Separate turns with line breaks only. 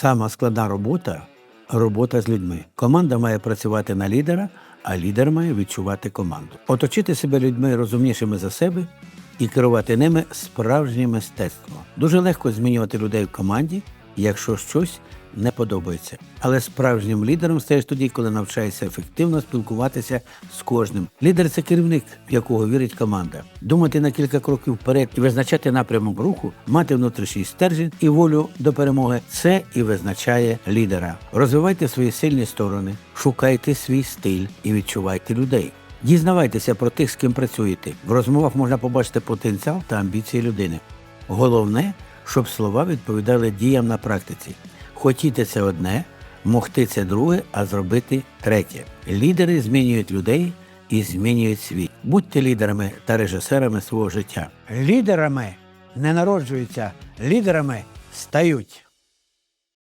Сама складна робота робота з людьми. Команда має працювати на лідера, а лідер має відчувати команду. Оточити себе людьми розумнішими за себе і керувати ними справжнє мистецтво. Дуже легко змінювати людей в команді, якщо щось не подобається. Але справжнім лідером стаєш тоді, коли навчаєшся ефективно спілкуватися з кожним. Лідер це керівник, в якого вірить команда. Думати на кілька кроків вперед і визначати напрямок руху, мати внутрішній стержень і волю до перемоги це і визначає лідера. Розвивайте свої сильні сторони, шукайте свій стиль і відчувайте людей. Дізнавайтеся про тих, з ким працюєте. В розмовах можна побачити потенціал та амбіції людини. Головне, щоб слова відповідали діям на практиці. Хотіти це одне, могти це друге, а зробити третє. Лідери змінюють людей і змінюють світ. Будьте лідерами та режисерами свого життя. Лідерами не народжуються, лідерами стають.